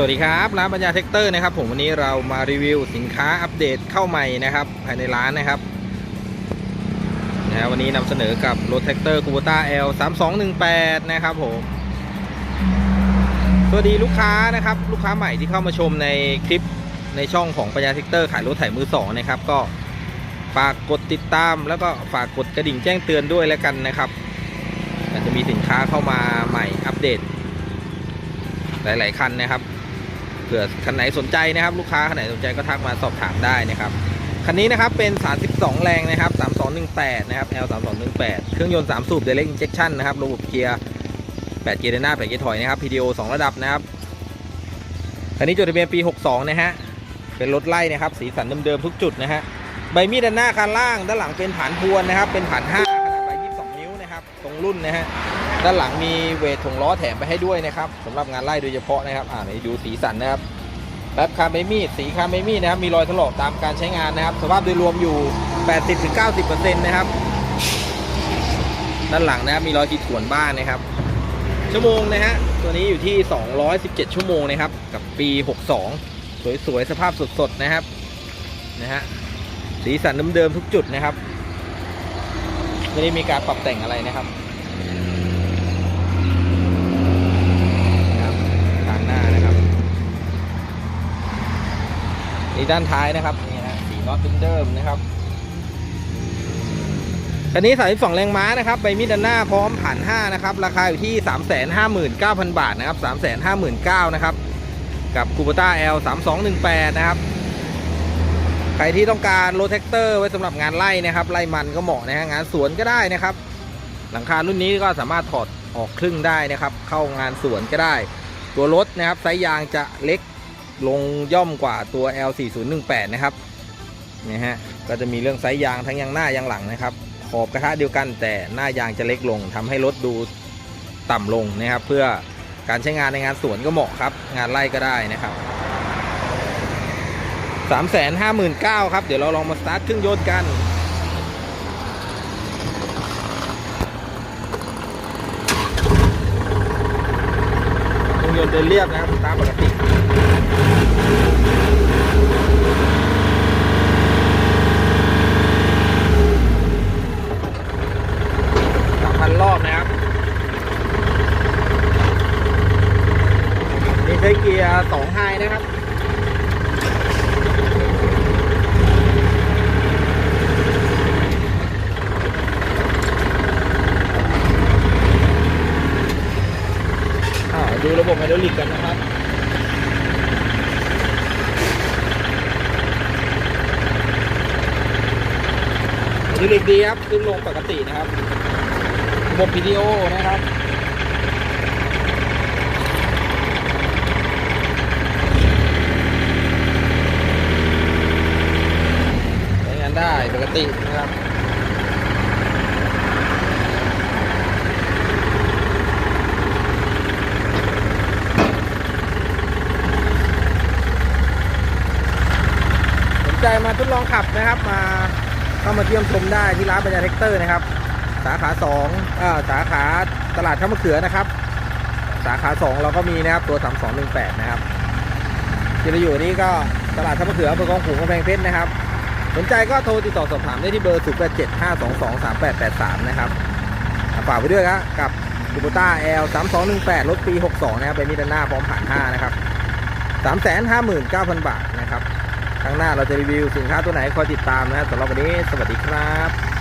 สวัสดีครับร้านปัญญาเทคเตอร์นะครับ ผมวันนี้เรามารีวิวสินค้าอัปเดตเข้าใหม่นะครับ ภายในร้านนะครับนะวันนี้นำเสนอกับรถแท็กเตอร์คูโบต้า L 3218นะครับผมสวัสดีลูกค้านะครับ ลูกค้าใหม่ที่เข้ามาชมในคลิปในช่องของปัญญาเทคเตอร์ขายรถไถมือสองนะครับ ก็ฝากกดติดตาม แล้วก็ฝากกดกระดิ่งแจ้งเตือนด้วยแล้วกันนะครับอาจจะมีสินค้าเข้ามาใหม่อัปเดตหลาย ๆ คันนะครับ เผื่อคันไหนสนใจนะครับ ลูกค้าคันไหนสนใจก็ทักมาสอบถามได้นะครับคันนี้นะครับเป็น 32 แรงนะครับ 3218 นะครับ L 3218 เครื่องยนต์ 3 สูบ Direct Injection นะครับ ระบบเกียร์ 8 เกียร์เดินหน้า 8 เกียร์ถอยนะครับ PDO 2 ระดับนะครับ คันนี้จดทะเบียนปี 62 นะฮะ เป็นรถไล่นะครับ สีสันเดิมๆทุกจุดนะฮะ ใบมีดด้านหน้าคันล่าง ด้านหลังเป็นผานพวนนะครับ เป็นผาน5ขนาดใบ22 นิ้วนะครับ ตรงรุ่นนะฮะ ด้านหลังมีเวทถุงล้อแถมไปให้ด้วยนะครับสำหรับงานไล่โดยเฉพาะนะครับ อ่านี่ดูสีสันนะครับแป๊บคาร์เมมี่สีคาร์เมมี่นะครับ มีรอยถลอกตามการใช้งานนะครับ สภาพโดยรวมอยู่ 80-90%นะครับ ด้านหลังนะครับมีรอยขีดข่วนบ้างนะครับ ชั่วโมงนะฮะ ตัวนี้อยู่ที่ 217 ชั่วโมงนะครับ กับปี 62 สวยๆ สภาพสดๆ นะครับ นะฮะ สีสันเดิมๆทุกจุดนะครับ ไม่ได้มีการปรับแต่งอะไรนะครับ นี่ด้านท้ายนะครับนี่นะสีน็อตเดิมๆนะครับคันนี้32แรงม้านะครับใบมีดด้านหน้าพร้อมผ่าน5นะครับ ราคาอยู่ที่359,000บาทนะครับ359,000นะครับ กับคูปต้า L 3218นะครับ ใครที่ต้องการรถแท็กเตอร์ไว้สำหรับงานไล่นะครับ ไล่มันก็เหมาะนะฮะงานสวนก็ได้นะครับ หลังคารุ่นนี้ก็สามารถถอดออกครึ่งได้นะครับ เข้างานสวนก็ได้ ตัวรถนะครับไซส์ยางจะเล็ก ลงย่อมกว่าตัว L4018 นะครับนะฮะก็จะมีเรื่องไซส์ยางทั้งยางหน้ายางหลังนะครับ ขอบกระทะเดียวกันแต่หน้ายางจะเล็กลงทำให้รถดูต่ำลงนะครับ เพื่อการใช้งานในงานสวนก็เหมาะครับ งานไล่ก็ได้นะครับ359,000ครับ เดี๋ยวเราลองมาสตาร์ทเครื่องยนต์กันเครื่องยนต์เดินเรียบนะครับตามปกติสามพันรอบนะครับ นี่ใช้เกี ยนะครับดูระบบไฮดรอลิกกันนะครับไฮดรอลิกดีครับ ขึ้นลงปกตินะครับ ระบบวิดีโอนะครับ ใช้งานได้ป กตินะครับสนใจมาทดลองขับนะครับมาเข้ามาเที่ยมชมได้ที่ร้านปัญญาเทคเตอร์นะครับ สาขา2อ่าสาขาตลาดข้ามะเขือนะครับ สาขา 2 เราก็มีนะครับตัว 3218 นะครับที่เราอยู่นี่ก็ตลาดข้ามะเขืออำเภอคลองขลุงกำแพงเพชรนะครับ สนใจก็โทรติดต่อสอบถามได้ที่เบอร์ 0875223883 นะครับฝากไปด้วยครับกับดูโบต้า L 3218รถปี62นะครับเป็นมิดานหน้าพร้อมผ่าน5นะครับ359,000บาทนะครับ ครั้งหน้าเราจะรีวิวสินค้าตัวไหนคอยติดตามนะครับสำหรับวันนี้ สวัสดีครับ